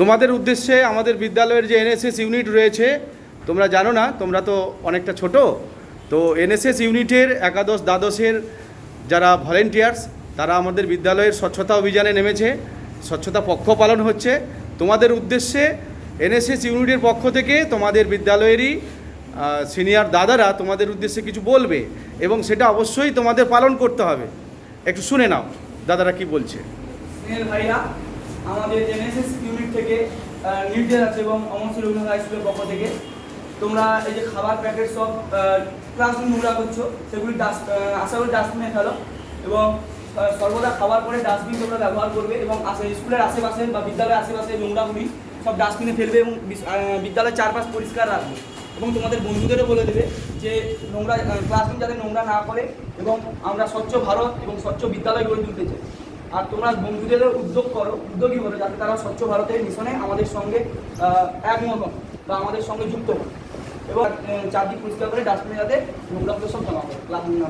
তোমাদের উদ্দেশ্যে আমাদের বিদ্যালয়ের যে এনএসএস ইউনিট রয়েছে, তোমরা জানো না, তোমরা তো অনেকটা ছোট, তো এনএসএস ইউনিটের একাদশ, দ্বাদশের যারা ভলেন্টিয়ার্স তারা আমাদের বিদ্যালয়ের স্বচ্ছতা অভিযানে নেমেছে, স্বচ্ছতা পক্ষ পালন হচ্ছে। তোমাদের উদ্দেশ্যে এনএসএস ইউনিটের পক্ষ থেকে তোমাদের বিদ্যালয়েরই সিনিয়র দাদারা তোমাদের উদ্দেশ্যে কিছু বলবে এবং সেটা অবশ্যই তোমাদের পালন করতে হবে। একটু শুনে নাও, দাদারা কি বলছে। ভাইরা আমাদের এনএসএস ইউনিট থেকে নির্দেশ আছে এবং অমরশ্রী রবীন্দ্রনাথ হাই স্কুলের পক্ষ থেকে। তোমরা এই যে খাবার প্যাকেট সব ক্লাসরুম নোংরা করছ, সেগুলি ডাস্ট আশা করি ডাস্টবিনে ফেলো। এবং সর্বদা খাবার পরে ডাস্টবিন তোমরা ব্যবহার করবে এবং স্কুলের আশেপাশে বা বিদ্যালয়ের আশেপাশে নোংরাগুলি সব ডাস্টবিনে ফেলবে এবং বিদ্যালয়ের চারপাশ পরিষ্কার রাখবে। এবং তোমাদের বন্ধুদেরও বলে দেবে যে, নোংরা ক্লাসরুম যাতে নোংরা না করে এবং আমরা স্বচ্ছ ভারত এবং স্বচ্ছ বিদ্যালয় গড়ে তুলতে চাই। আর তোমরা বন্ধুদের উদ্যোগ করো, উদ্যোগী করো যাতে তারা স্বচ্ছ ভারতের মিশনে আমাদের সঙ্গে একমত হন বা আমাদের সঙ্গে যুক্ত হন। এবং চারদিক পরিষ্কার করে ডাস্টবিনে যাতে নোংরা সব জমা করে ক্লাস না